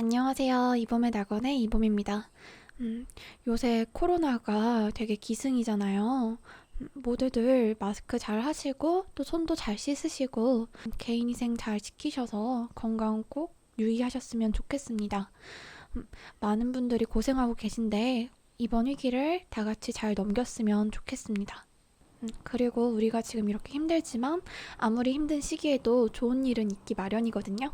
안녕하세요. 이봄의 낙원의 이봄입니다. 음, 요새 코로나가 되게 기승이잖아요. 음, 모두들 마스크 잘 하시고 또 손도 잘 씻으시고 음, 개인위생 잘 지키셔서 건강 꼭 유의하셨으면 좋겠습니다. 음, 많은 분들이 고생하고 계신데 이번 위기를 다 같이 잘 넘겼으면 좋겠습니다. 음, 그리고 우리가 지금 이렇게 힘들지만 아무리 힘든 시기에도 좋은 일은 있기 마련이거든요.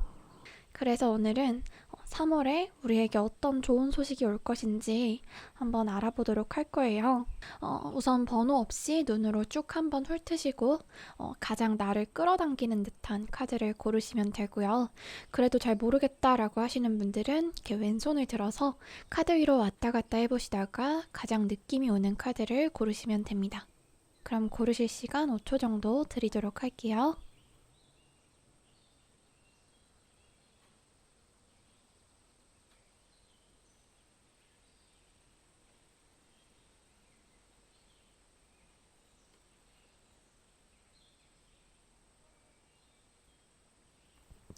그래서 오늘은 3월에 우리에게 어떤 좋은 소식이 올 것인지 한번 알아보도록 할 거예요. 어, 우선 번호 없이 눈으로 쭉 한번 훑으시고 어, 가장 나를 끌어당기는 듯한 카드를 고르시면 되고요. 그래도 잘 모르겠다라고 하시는 분들은 이렇게 왼손을 들어서 카드 위로 왔다 갔다 해보시다가 가장 느낌이 오는 카드를 고르시면 됩니다. 그럼 고르실 시간 5초 정도 드리도록 할게요.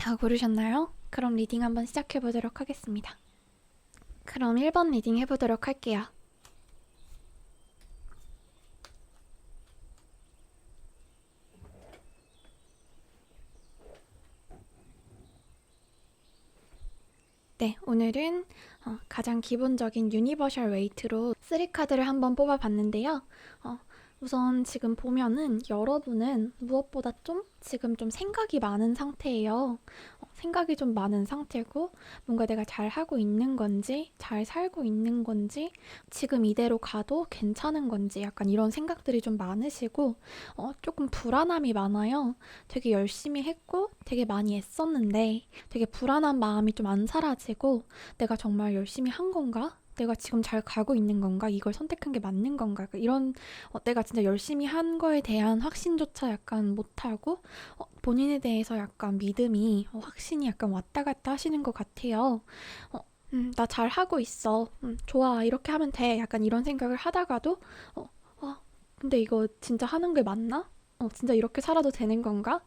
다 고르셨나요? 그럼 리딩 한번 시작해 보도록 하겠습니다. 그럼 1번 리딩 해보도록 할게요. 네, 오늘은 어, 가장 기본적인 유니버셜 웨이트로 3카드를 한번 뽑아봤는데요. 어, 우선 지금 보면은 여러분은 무엇보다 좀 지금 좀 생각이 많은 상태예요. 어, 생각이 좀 많은 상태고 뭔가 내가 잘 하고 있는 건지 잘 살고 있는 건지 지금 이대로 가도 괜찮은 건지 약간 이런 생각들이 좀 많으시고 어, 조금 불안함이 많아요. 되게 열심히 했고 되게 많이 애썼는데 되게 불안한 마음이 좀 안 사라지고 내가 정말 열심히 한 건가? 내가 지금 잘 가고 있는 건가? 이걸 선택한 게 맞는 건가? 이런 어, 내가 진짜 열심히 한 거에 대한 확신조차 약간 못하고 어, 본인에 대해서 약간 믿음이 어, 확신이 약간 왔다 갔다 하시는 것 같아요. 어, 음, 나 잘 하고 있어. 음, 좋아. 이렇게 하면 돼. 약간 이런 생각을 하다가도 어, 아, 근데 이거 진짜 하는 게 맞나? 어, 진짜 이렇게 살아도 되는 건가?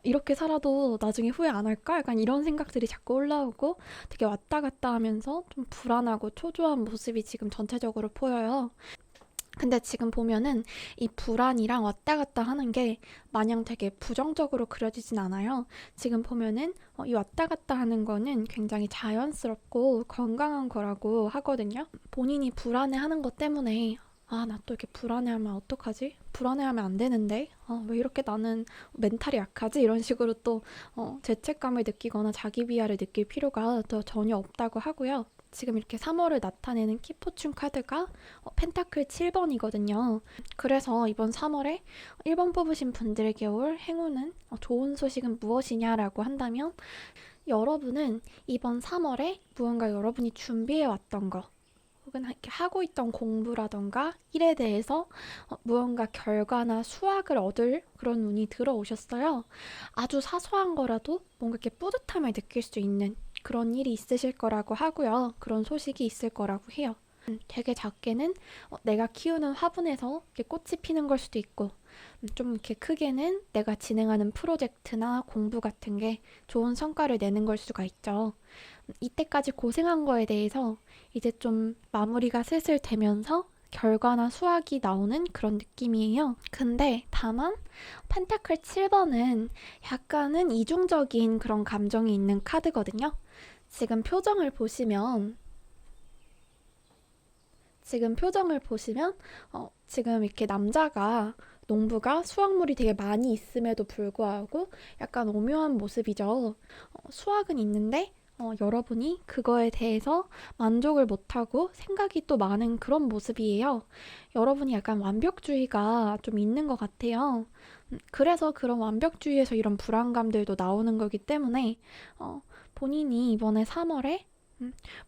어, 이렇게 살아도 나중에 후회 안 할까? 약간 이런 생각들이 자꾸 올라오고 되게 왔다 갔다 하면서 좀 불안하고 초조한 모습이 지금 전체적으로 보여요. 근데 지금 보면은 이 불안이랑 왔다 갔다 하는 게 마냥 되게 부정적으로 그려지진 않아요. 지금 보면은 어, 이 왔다 갔다 하는 거는 굉장히 자연스럽고 건강한 거라고 하거든요. 본인이 불안해 하는 것 때문에 아, 나 또 이렇게 불안해하면 어떡하지? 불안해하면 안 되는데? 아, 왜 이렇게 나는 멘탈이 약하지? 이런 식으로 또 어, 죄책감을 느끼거나 자기 비하를 느낄 필요가 또 전혀 없다고 하고요. 지금 이렇게 3월을 나타내는 키포춘 카드가 어, 펜타클 7번이거든요. 그래서 이번 3월에 1번 뽑으신 분들에게 올 행운은 어, 좋은 소식은 무엇이냐라고 한다면 여러분은 이번 3월에 무언가 여러분이 준비해 왔던 거 혹은 하고 있던 공부라던가 일에 대해서 어, 무언가 결과나 수확을 얻을 그런 운이 들어오셨어요. 아주 사소한 거라도 뭔가 이렇게 뿌듯함을 느낄 수 있는 그런 일이 있으실 거라고 하고요. 그런 소식이 있을 거라고 해요. 음, 되게 작게는 어, 내가 키우는 화분에서 꽃이 피는 걸 수도 있고 음, 좀 이렇게 크게는 내가 진행하는 프로젝트나 공부 같은 게 좋은 성과를 내는 걸 수가 있죠. 음, 이때까지 고생한 거에 대해서 이제 좀 마무리가 슬슬 되면서 결과나 수학이 나오는 그런 느낌이에요. 근데 다만 펜타클 7번은 약간은 이중적인 그런 감정이 있는 카드거든요. 지금 표정을 보시면 지금 표정을 보시면 어, 지금 이렇게 남자가 농부가 수확물이 되게 많이 있음에도 불구하고 약간 오묘한 모습이죠. 어, 수확은 있는데 어, 여러분이 그거에 대해서 만족을 못하고 생각이 또 많은 그런 모습이에요. 여러분이 약간 완벽주의가 좀 있는 것 같아요. 음, 그래서 그런 완벽주의에서 이런 불안감들도 나오는 거기 때문에 어, 본인이 이번에 3월에 음,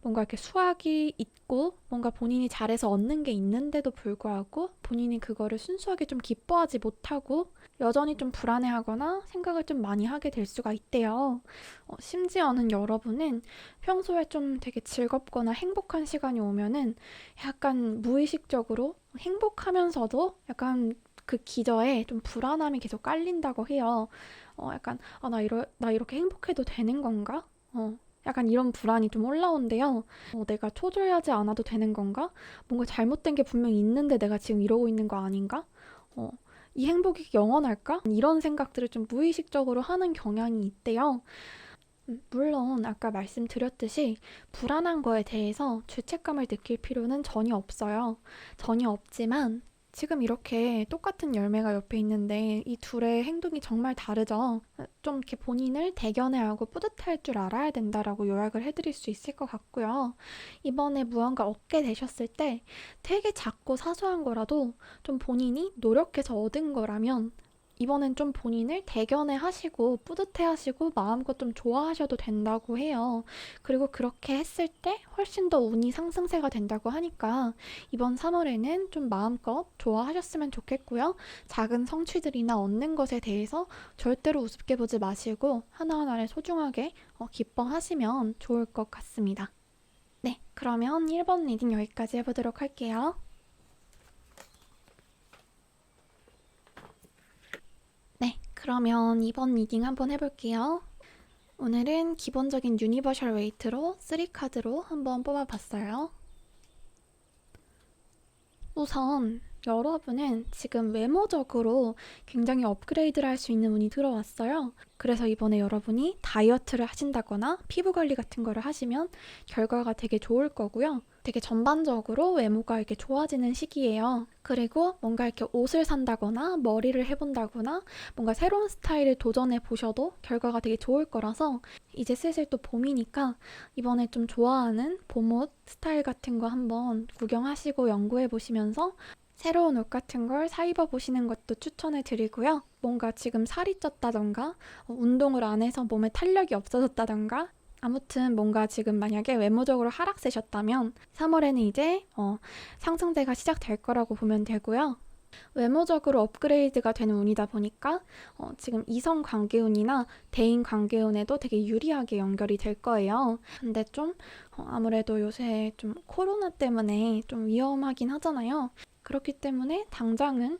뭔가 이렇게 수학이 있고 뭔가 본인이 잘해서 얻는 게 있는데도 불구하고 본인이 그거를 순수하게 좀 기뻐하지 못하고 여전히 좀 불안해하거나 생각을 좀 많이 하게 될 수가 있대요. 어, 심지어는 여러분은 평소에 좀 되게 즐겁거나 행복한 시간이 오면은 약간 무의식적으로 행복하면서도 약간 그 기저에 좀 불안함이 계속 깔린다고 해요. 어, 약간, 아, 나 이러, 나 이렇게 행복해도 되는 건가? 어, 약간 이런 불안이 좀 올라온대요. 어, 내가 초조해하지 않아도 되는 건가? 뭔가 잘못된 게 분명히 있는데 내가 지금 이러고 있는 거 아닌가? 어, 이 행복이 영원할까? 이런 생각들을 좀 무의식적으로 하는 경향이 있대요. 음, 물론 아까 말씀드렸듯이 불안한 거에 대해서 죄책감을 느낄 필요는 전혀 없어요. 전혀 없지만 지금 이렇게 똑같은 열매가 옆에 있는데 이 둘의 행동이 정말 다르죠. 좀 이렇게 본인을 대견해하고 뿌듯할 줄 알아야 된다라고 요약을 해드릴 수 있을 것 같고요. 이번에 무언가 얻게 되셨을 때 되게 작고 사소한 거라도 좀 본인이 노력해서 얻은 거라면 이번엔 좀 본인을 대견해 하시고 뿌듯해 하시고 마음껏 좀 좋아하셔도 된다고 해요. 그리고 그렇게 했을 때 훨씬 더 운이 상승세가 된다고 하니까 이번 3월에는 좀 마음껏 좋아하셨으면 좋겠고요. 작은 성취들이나 얻는 것에 대해서 절대로 우습게 보지 마시고 하나하나를 소중하게 어, 기뻐하시면 좋을 것 같습니다. 네, 그러면 1번 리딩 여기까지 해보도록 할게요. 네, 그러면 2번 리딩 한번 해볼게요. 오늘은 기본적인 유니버셜 웨이트로 3카드로 한번 뽑아봤어요. 우선 여러분은 지금 외모적으로 굉장히 업그레이드를 할 수 있는 운이 들어왔어요. 그래서 이번에 여러분이 다이어트를 하신다거나 피부 관리 같은 거를 하시면 결과가 되게 좋을 거고요. 되게 전반적으로 외모가 이렇게 좋아지는 시기예요. 그리고 뭔가 이렇게 옷을 산다거나 머리를 해본다거나 뭔가 새로운 스타일을 도전해 보셔도 결과가 되게 좋을 거라서 이제 슬슬 또 봄이니까 이번에 좀 좋아하는 봄옷 스타일 같은 거 한번 구경하시고 연구해 보시면서 새로운 옷 같은 걸 사입어 보시는 것도 추천해 드리고요. 뭔가 지금 살이 쪘다던가 어, 운동을 안 해서 몸에 탄력이 없어졌다던가 아무튼 뭔가 지금 만약에 외모적으로 하락세셨다면 3월에는 이제 어, 상승세가 시작될 거라고 보면 되고요. 외모적으로 업그레이드가 되는 운이다 보니까 어, 지금 이성 관계운이나 대인 관계운에도 되게 유리하게 연결이 될 거예요. 근데 좀 어, 아무래도 요새 좀 코로나 때문에 좀 위험하긴 하잖아요. 그렇기 때문에 당장은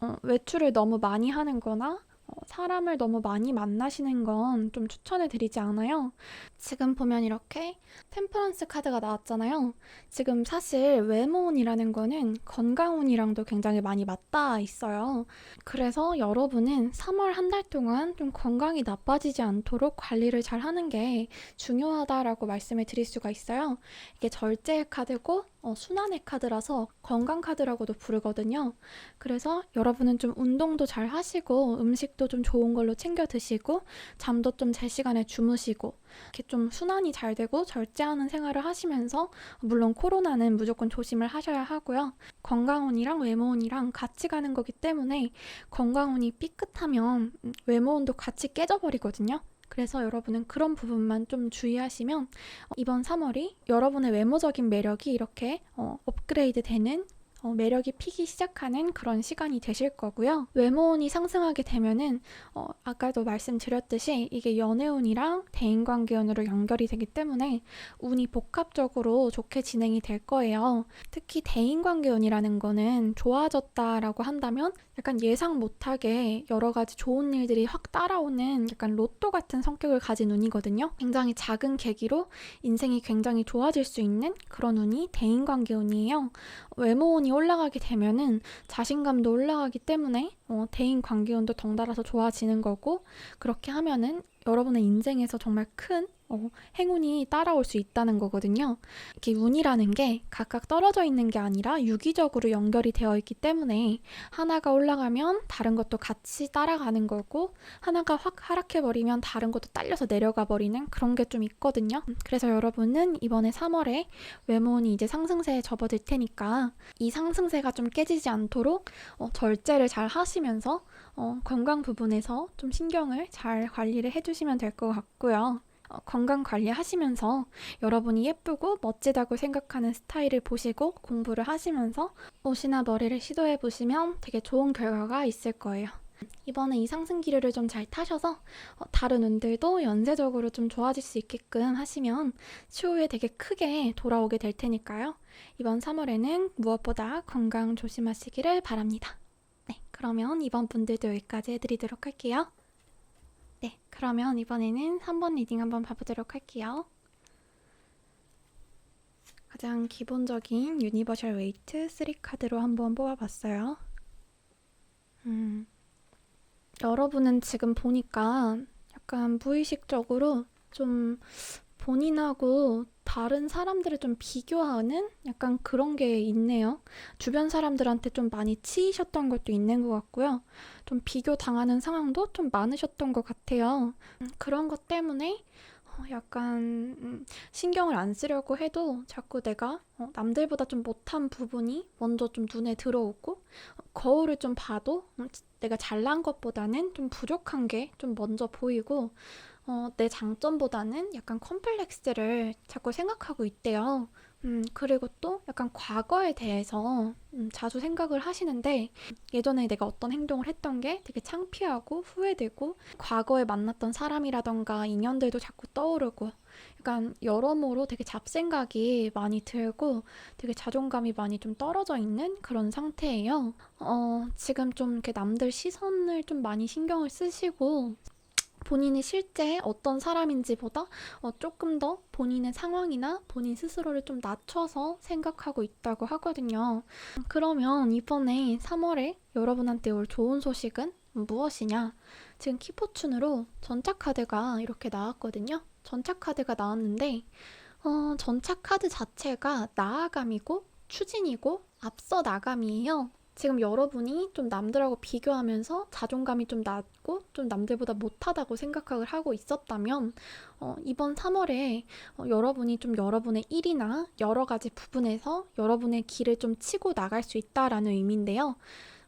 어, 외출을 너무 많이 하는 거나 어, 사람을 너무 많이 만나시는 건 좀 추천해 드리지 않아요. 지금 보면 이렇게 템퍼런스 카드가 나왔잖아요. 지금 사실 외모운이라는 거는 건강운이랑도 굉장히 많이 맞닿아 있어요. 그래서 여러분은 3월 한 달 동안 좀 건강이 나빠지지 않도록 관리를 잘 하는 게 중요하다라고 말씀을 드릴 수가 있어요. 이게 절제의 카드고 어, 순환의 카드라서 건강 카드라고도 부르거든요. 그래서 여러분은 좀 운동도 잘 하시고 음식도 좀 좋은 걸로 챙겨 드시고 잠도 좀 제 시간에 주무시고 이렇게 좀 순환이 잘 되고 절제하는 생활을 하시면서 물론 코로나는 무조건 조심을 하셔야 하고요. 건강운이랑 외모운이랑 같이 가는 거기 때문에 건강운이 삐끗하면 외모운도 같이 깨져버리거든요. 그래서 여러분은 그런 부분만 좀 주의하시면 어, 이번 3월이 여러분의 외모적인 매력이 이렇게 어, 업그레이드 되는 어, 매력이 피기 시작하는 그런 시간이 되실 거고요. 외모운이 상승하게 되면은 어, 아까도 말씀드렸듯이 이게 연애운이랑 대인관계운으로 연결이 되기 때문에 운이 복합적으로 좋게 진행이 될 거예요. 특히 대인관계운이라는 거는 좋아졌다라고 한다면 약간 예상 못하게 여러 가지 좋은 일들이 확 따라오는 약간 로또 같은 성격을 가진 운이거든요. 굉장히 작은 계기로 인생이 굉장히 좋아질 수 있는 그런 운이 대인관계운이에요. 외모운이 올라가게 되면은 자신감도 올라가기 때문에 어, 대인 관계운도 덩달아서 좋아지는 거고 그렇게 하면은 여러분의 인생에서 정말 큰 어, 행운이 따라올 수 있다는 거거든요. 이게 운이라는 게 각각 떨어져 있는 게 아니라 유기적으로 연결이 되어 있기 때문에 하나가 올라가면 다른 것도 같이 따라가는 거고 하나가 확 하락해 버리면 다른 것도 딸려서 내려가 버리는 그런 게 좀 있거든요. 그래서 여러분은 이번에 3월에 외모운이 이제 상승세에 접어들 테니까 이 상승세가 좀 깨지지 않도록 어, 절제를 잘 하시면서 어, 건강 부분에서 좀 신경을 잘 관리를 해주시면 될 것 같고요. 어, 건강 관리하시면서 여러분이 예쁘고 멋지다고 생각하는 스타일을 보시고 공부를 하시면서 옷이나 머리를 시도해 보시면 되게 좋은 결과가 있을 거예요. 이번에 이 상승 기류를 좀 잘 타셔서 어, 다른 운들도 연쇄적으로 좀 좋아질 수 있게끔 하시면 추후에 되게 크게 돌아오게 될 테니까요. 이번 3월에는 무엇보다 건강 조심하시기를 바랍니다. 네, 그러면 이번 분들도 여기까지 해드리도록 할게요. 네, 그러면 이번에는 3번 리딩 한번 봐보도록 할게요. 가장 기본적인 유니버셜 웨이트 3카드로 한번 뽑아봤어요. 음, 여러분은 지금 보니까 약간 무의식적으로 좀 본인하고 다른 사람들을 좀 비교하는 약간 그런 게 있네요. 주변 사람들한테 좀 많이 치이셨던 것도 있는 것 같고요. 좀 비교 당하는 상황도 좀 많으셨던 것 같아요. 음, 그런 것 때문에 어, 약간 음, 신경을 안 쓰려고 해도 자꾸 내가 어, 남들보다 좀 못한 부분이 먼저 좀 눈에 들어오고 어, 거울을 좀 봐도 음, 내가 잘난 것보다는 좀 부족한 게 좀 먼저 보이고 어, 내 장점보다는 약간 컴플렉스를 자꾸 생각하고 있대요. 음, 그리고 또 약간 과거에 대해서 음, 자주 생각을 하시는데 예전에 내가 어떤 행동을 했던 게 되게 창피하고 후회되고 과거에 만났던 사람이라던가 인연들도 자꾸 떠오르고 약간 여러모로 되게 잡생각이 많이 들고 되게 자존감이 많이 좀 떨어져 있는 그런 상태예요. 어, 지금 좀 이렇게 남들 시선을 좀 많이 신경을 쓰시고 본인이 실제 어떤 사람인지보다 어, 조금 더 본인의 상황이나 본인 스스로를 좀 낮춰서 생각하고 있다고 하거든요. 그러면 이번에 3월에 여러분한테 올 좋은 소식은 무엇이냐? 지금 키포춘으로 전차 카드가 이렇게 나왔거든요. 전차 카드가 나왔는데 어, 전차 카드 자체가 나아감이고 추진이고 앞서 나감이에요. 지금 여러분이 좀 남들하고 비교하면서 자존감이 좀 낮고 좀 남들보다 못하다고 생각을 하고 있었다면 어, 이번 3월에 어, 여러분이 좀 여러분의 일이나 여러 가지 부분에서 여러분의 길을 좀 치고 나갈 수 있다라는 의미인데요.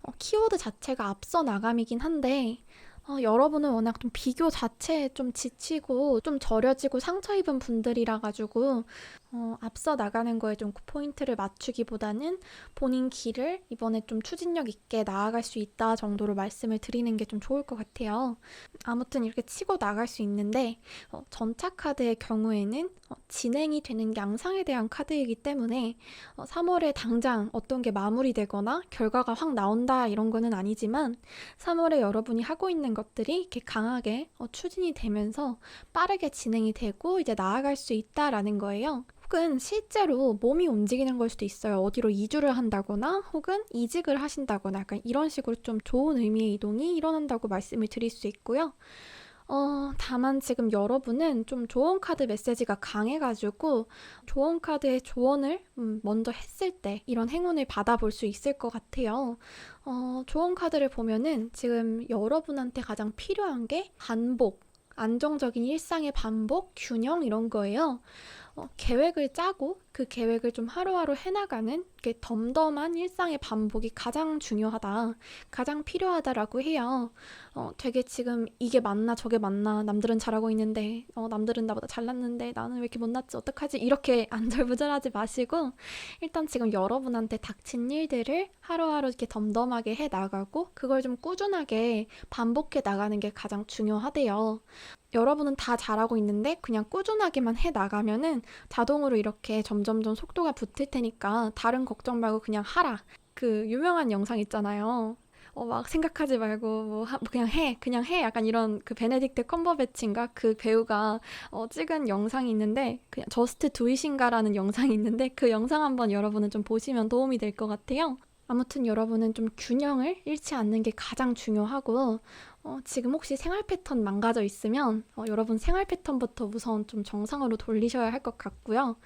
어, 키워드 자체가 앞서 나감이긴 한데 어, 여러분은 워낙 좀 비교 자체에 좀 지치고 좀 절여지고 상처 입은 분들이라 가지고 어, 앞서 나가는 거에 좀 포인트를 맞추기보다는 본인 길을 이번에 좀 추진력 있게 나아갈 수 있다 정도로 말씀을 드리는 게 좀 좋을 것 같아요. 아무튼 이렇게 치고 나갈 수 있는데 어, 전차 카드의 경우에는 어, 진행이 되는 양상에 대한 카드이기 때문에 어, 3월에 당장 어떤 게 마무리되거나 결과가 확 나온다 이런 거는 아니지만 3월에 여러분이 하고 있는 것들이 이렇게 강하게 어, 추진이 되면서 빠르게 진행이 되고 이제 나아갈 수 있다라는 거예요. 혹은 실제로 몸이 움직이는 걸 수도 있어요. 어디로 이주를 한다거나 혹은 이직을 하신다거나 약간 이런 식으로 좀 좋은 의미의 이동이 일어난다고 말씀을 드릴 수 있고요. 어, 다만 지금 여러분은 좀 조언 카드 메시지가 강해가지고 조언 카드의 조언을 음, 먼저 했을 때 이런 행운을 받아볼 수 있을 것 같아요. 어, 조언 카드를 보면은 지금 여러분한테 가장 필요한 게 반복, 안정적인 일상의 반복, 균형 이런 거예요. 어, 계획을 짜고 그 계획을 좀 하루하루 해나가는 게 덤덤한 일상의 반복이 가장 중요하다, 가장 필요하다라고 해요. 어, 되게 지금 이게 맞나 저게 맞나 남들은 잘하고 있는데 어, 남들은 나보다 잘났는데 나는 왜 이렇게 못났지 어떡하지 이렇게 안절부절하지 마시고 일단 지금 여러분한테 닥친 일들을 하루하루 이렇게 덤덤하게 해 나가고 그걸 좀 꾸준하게 반복해 나가는 게 가장 중요하대요. 여러분은 다 잘하고 있는데 그냥 꾸준하게만 해 나가면은 자동으로 이렇게 점점 점 속도가 붙을 테니까 다른 걱정 말고 그냥 하라. 그 유명한 영상 있잖아요. 어, 막 생각하지 말고 뭐, 하, 뭐 그냥 해, 그냥 해. 약간 이런 그 베네딕트 컴버배치인가 그 배우가 어, 찍은 영상이 있는데 그냥 저스트 두잇인가라는 영상이 있는데 그 영상 한번 여러분은 좀 보시면 도움이 될 것 같아요. 아무튼 여러분은 좀 균형을 잃지 않는 게 가장 중요하고 어, 지금 혹시 생활 패턴 망가져 있으면 어, 여러분 생활 패턴부터 우선 좀 정상으로 돌리셔야 할 것 같고요.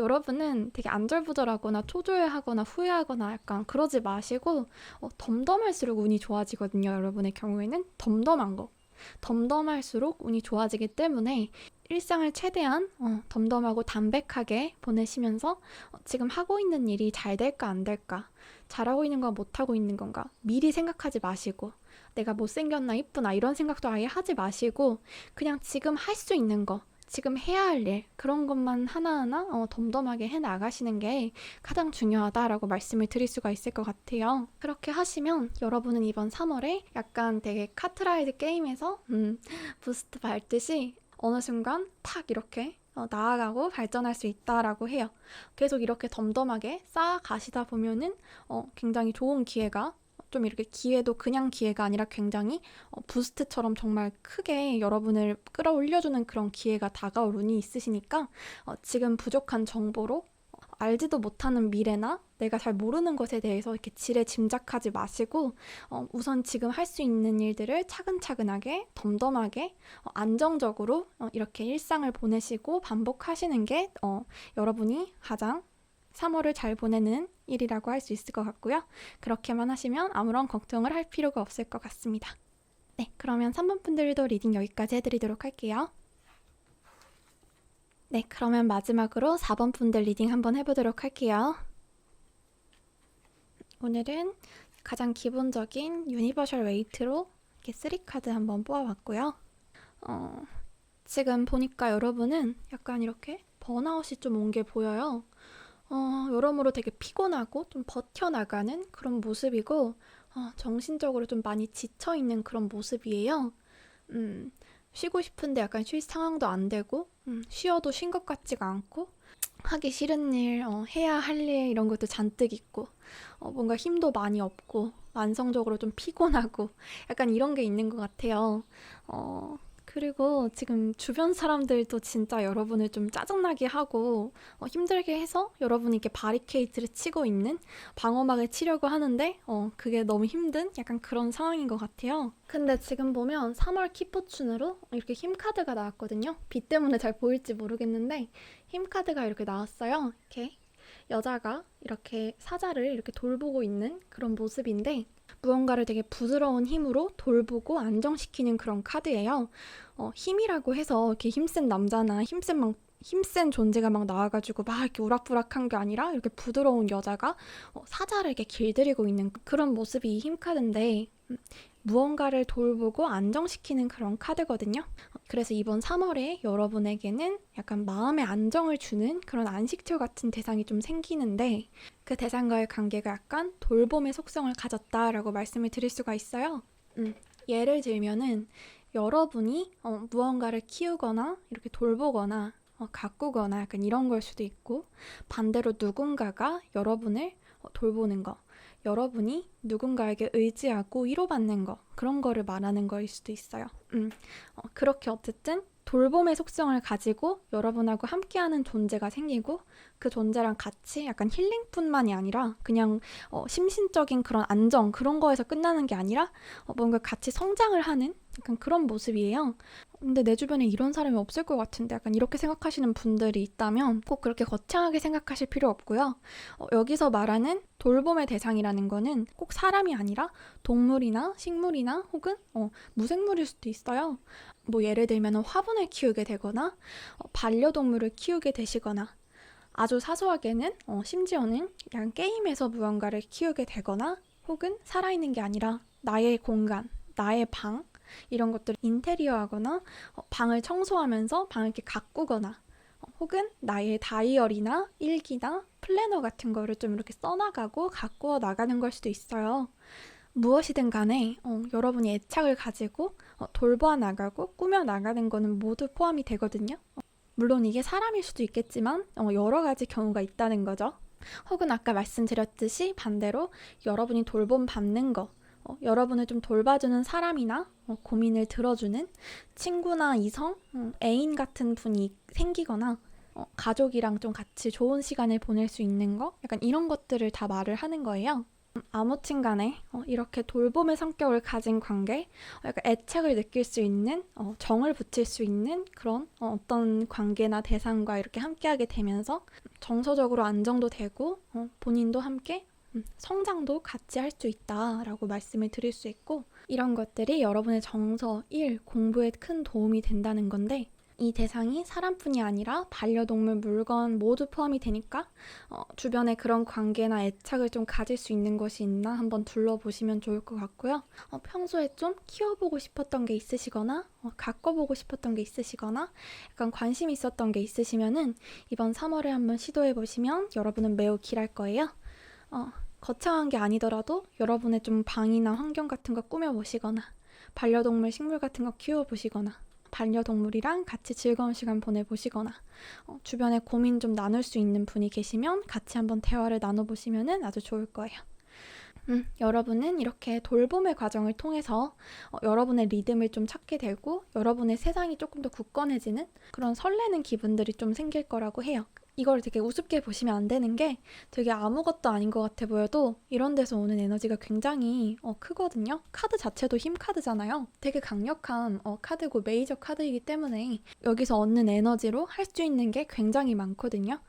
여러분은 되게 안절부절하거나 초조해하거나 후회하거나 약간 그러지 마시고 어, 덤덤할수록 운이 좋아지거든요. 여러분의 경우에는 덤덤한 거. 덤덤할수록 운이 좋아지기 때문에 일상을 최대한 어, 덤덤하고 담백하게 보내시면서 어, 지금 하고 있는 일이 잘 될까 안 될까 잘하고 있는 건 못하고 있는 건가 미리 생각하지 마시고 내가 못생겼나 이쁘나 이런 생각도 아예 하지 마시고 그냥 지금 할 수 있는 거 지금 해야 할 일 그런 것만 하나하나 어, 덤덤하게 해 나가시는 게 가장 중요하다라고 말씀을 드릴 수가 있을 것 같아요. 그렇게 하시면 여러분은 이번 3월에 약간 되게 카트라이드 게임에서 음, 부스트 밟듯이 어느 순간 탁 이렇게 어, 나아가고 발전할 수 있다라고 해요. 계속 이렇게 덤덤하게 쌓아가시다 보면은 어, 굉장히 좋은 기회가 좀 이렇게 기회도 그냥 기회가 아니라 굉장히 어, 부스트처럼 정말 크게 여러분을 끌어올려주는 그런 기회가 다가올 운이 있으시니까 어, 지금 부족한 정보로 알지도 못하는 미래나 내가 잘 모르는 것에 대해서 이렇게 지레 짐작하지 마시고 어, 우선 지금 할 수 있는 일들을 차근차근하게 덤덤하게 어, 안정적으로 어, 이렇게 일상을 보내시고 반복하시는 게 어, 여러분이 가장 3월을 잘 보내는 일이라고 할 수 있을 것 같고요. 그렇게만 하시면 아무런 걱정을 할 필요가 없을 것 같습니다. 네, 그러면 3번 분들도 리딩 여기까지 해드리도록 할게요. 네, 그러면 마지막으로 4번 분들 리딩 한번 해보도록 할게요. 오늘은 가장 기본적인 유니버셜 웨이트로 이렇게 3카드 한번 뽑아봤고요. 어, 지금 보니까 여러분은 약간 이렇게 번아웃이 좀 온 게 보여요. 어, 여러모로 되게 피곤하고 좀 버텨나가는 그런 모습이고, 어, 정신적으로 좀 많이 지쳐있는 그런 모습이에요. 음, 쉬고 싶은데 약간 쉴 상황도 안 되고, 음, 쉬어도 쉰 것 같지가 않고, 하기 싫은 일, 어, 해야 할 일 이런 것도 잔뜩 있고, 어, 뭔가 힘도 많이 없고, 만성적으로 좀 피곤하고, 약간 이런 게 있는 것 같아요. 어, 그리고 지금 주변 사람들도 진짜 여러분을 좀 짜증나게 하고 어, 힘들게 해서 여러분이 이렇게 바리케이트를 치고 있는 방어막을 치려고 하는데 어, 그게 너무 힘든 약간 그런 상황인 것 같아요. 근데 지금 보면 3월 키포춘으로 이렇게 힘 카드가 나왔거든요. 빛 때문에 잘 보일지 모르겠는데 힘 카드가 이렇게 나왔어요. 이렇게 여자가 이렇게 사자를 이렇게 돌보고 있는 그런 모습인데 무언가를 되게 부드러운 힘으로 돌보고 안정시키는 그런 카드예요. 어, 힘이라고 해서 이렇게 힘센 남자나 힘센 막 힘센 존재가 막 나와가지고 막 이렇게 우락부락한 게 아니라 이렇게 부드러운 여자가 어, 사자를 이렇게 길들이고 있는 그런 모습이 이 힘 카드인데 음, 무언가를 돌보고 안정시키는 그런 카드거든요. 어, 그래서 이번 3월에 여러분에게는 약간 마음의 안정을 주는 그런 안식처 같은 대상이 좀 생기는데 그 대상과의 관계가 약간 돌봄의 속성을 가졌다라고 말씀을 드릴 수가 있어요. 음, 예를 들면은 여러분이 어, 무언가를 키우거나 이렇게 돌보거나 어, 가꾸거나 약간 이런 걸 수도 있고 반대로 누군가가 여러분을 어, 돌보는 거 여러분이 누군가에게 의지하고 위로받는 거 그런 거를 말하는 거일 수도 있어요. 음, 어, 그렇게 어쨌든 돌봄의 속성을 가지고 여러분하고 함께하는 존재가 생기고 그 존재랑 같이 약간 힐링뿐만이 아니라 그냥 어, 심신적인 그런 안정 그런 거에서 끝나는 게 아니라 어, 뭔가 같이 성장을 하는 약간 그런 모습이에요. 근데 내 주변에 이런 사람이 없을 것 같은데 약간 이렇게 생각하시는 분들이 있다면 꼭 그렇게 거창하게 생각하실 필요 없고요. 어, 여기서 말하는 돌봄의 대상이라는 거는 꼭 사람이 아니라 동물이나 식물이나 혹은 어, 무생물일 수도 있어요. 뭐 예를 들면 화분을 키우게 되거나 어, 반려동물을 키우게 되시거나 아주 사소하게는 어, 심지어는 그냥 게임에서 무언가를 키우게 되거나 혹은 살아있는 게 아니라 나의 공간, 나의 방 이런 것들 인테리어 하거나 어, 방을 청소하면서 방을 이렇게 가꾸거나 어, 혹은 나의 다이어리나 일기나 플래너 같은 거를 좀 이렇게 써나가고 가꾸어 나가는 걸 수도 있어요. 무엇이든 간에 어, 여러분이 애착을 가지고 어, 돌보아 나가고 꾸며 나가는 거는 모두 포함이 되거든요. 어, 물론 이게 사람일 수도 있겠지만 어, 여러 가지 경우가 있다는 거죠. 혹은 아까 말씀드렸듯이 반대로 여러분이 돌봄 받는 거, 어, 여러분을 좀 돌봐주는 사람이나 어, 고민을 들어주는 친구나 이성, 음, 애인 같은 분이 생기거나 어, 가족이랑 좀 같이 좋은 시간을 보낼 수 있는 거, 약간 이런 것들을 다 말을 하는 거예요. 음, 아무튼 간에 어, 이렇게 돌봄의 성격을 가진 관계, 어, 약간 애착을 느낄 수 있는, 어, 정을 붙일 수 있는 그런 어, 떤 관계나 대상과 이렇게 함께하게 되면서 정서적으로 안정도 되고 어, 본인도 함께 음, 성장도 같이 할 수 있다라고 말씀을 드릴 수 있고 이런 것들이 여러분의 정서, 일, 공부에 큰 도움이 된다는 건데 이 대상이 사람뿐이 아니라 반려동물, 물건 모두 포함이 되니까 어, 주변에 그런 관계나 애착을 좀 가질 수 있는 것이 있나 한번 둘러보시면 좋을 것 같고요. 어, 평소에 좀 키워보고 싶었던 게 있으시거나 어, 가꿔보고 싶었던 게 있으시거나 약간 관심 있었던 게 있으시면은 이번 3월에 한번 시도해 보시면 여러분은 매우 길할 거예요. 어, 거창한 게 아니더라도 여러분의 좀 방이나 환경 같은 거 꾸며보시거나 반려동물, 식물 같은 거 키워보시거나 반려동물이랑 같이 즐거운 시간 보내보시거나 어, 주변에 고민 좀 나눌 수 있는 분이 계시면 같이 한번 대화를 나눠보시면 아주 좋을 거예요. 음, 여러분은 이렇게 돌봄의 과정을 통해서 어, 여러분의 리듬을 좀 찾게 되고 여러분의 세상이 조금 더 굳건해지는 그런 설레는 기분들이 좀 생길 거라고 해요. 이걸 되게 우습게 보시면 안 되는 게 되게 아무것도 아닌 것 같아 보여도 이런 데서 오는 에너지가 굉장히 어, 크거든요. 카드 자체도 힘 카드잖아요. 되게 강력한 어, 카드고 메이저 카드이기 때문에 여기서 얻는 에너지로 할 수 있는 게 굉장히 많거든요.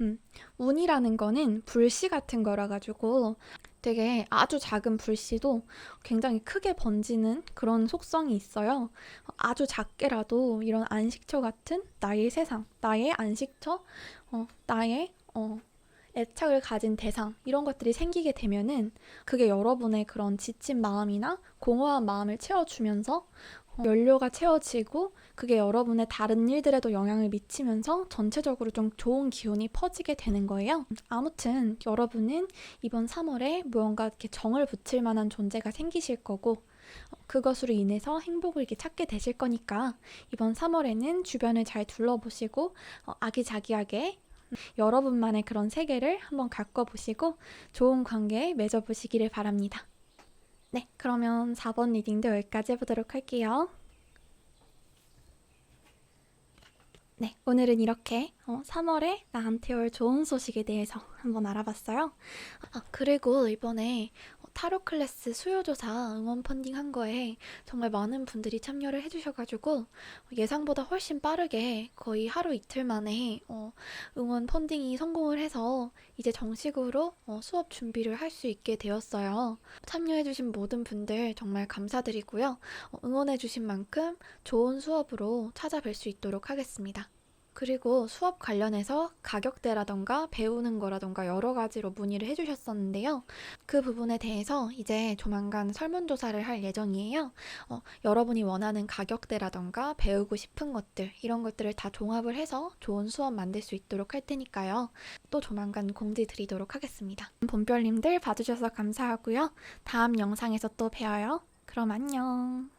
음, 운이라는 거는 불씨 같은 거라 가지고 되게 아주 작은 불씨도 굉장히 크게 번지는 그런 속성이 있어요. 아주 작게라도 이런 안식처 같은 나의 세상, 나의 안식처, 어, 나의 어, 애착을 가진 대상 이런 것들이 생기게 되면은 그게 여러분의 그런 지친 마음이나 공허한 마음을 채워주면서 어, 연료가 채워지고 그게 여러분의 다른 일들에도 영향을 미치면서 전체적으로 좀 좋은 기운이 퍼지게 되는 거예요. 아무튼 여러분은 이번 3월에 무언가 이렇게 정을 붙일 만한 존재가 생기실 거고 어, 그것으로 인해서 행복을 이렇게 찾게 되실 거니까 이번 3월에는 주변을 잘 둘러보시고 어, 아기자기하게 여러분만의 그런 세계를 한번 가꿔 보시고 좋은 관계 맺어 보시기를 바랍니다. 네, 그러면 4번 리딩도 여기까지 해보도록 할게요. 네, 오늘은 이렇게 어, 3월에 나한테 올 좋은 소식에 대해서 한번 알아봤어요. 아, 그리고 이번에 어, 타로 클래스 수요조사 응원 펀딩 한 거에 정말 많은 분들이 참여를 해주셔가지고 예상보다 훨씬 빠르게 거의 하루 이틀 만에 어, 응원 펀딩이 성공을 해서 이제 정식으로 어, 수업 준비를 할 수 있게 되었어요. 참여해주신 모든 분들 정말 감사드리고요. 어, 응원해주신 만큼 좋은 수업으로 찾아뵐 수 있도록 하겠습니다. 그리고 수업 관련해서 가격대라던가 배우는 거라던가 여러 가지로 문의를 해주셨었는데요. 그 부분에 대해서 이제 조만간 설문조사를 할 예정이에요. 어, 여러분이 원하는 가격대라던가 배우고 싶은 것들, 이런 것들을 다 종합을 해서 좋은 수업 만들 수 있도록 할 테니까요. 또 조만간 공지 드리도록 하겠습니다. 본별님들 봐주셔서 감사하고요. 다음 영상에서 또 봬요. 그럼 안녕.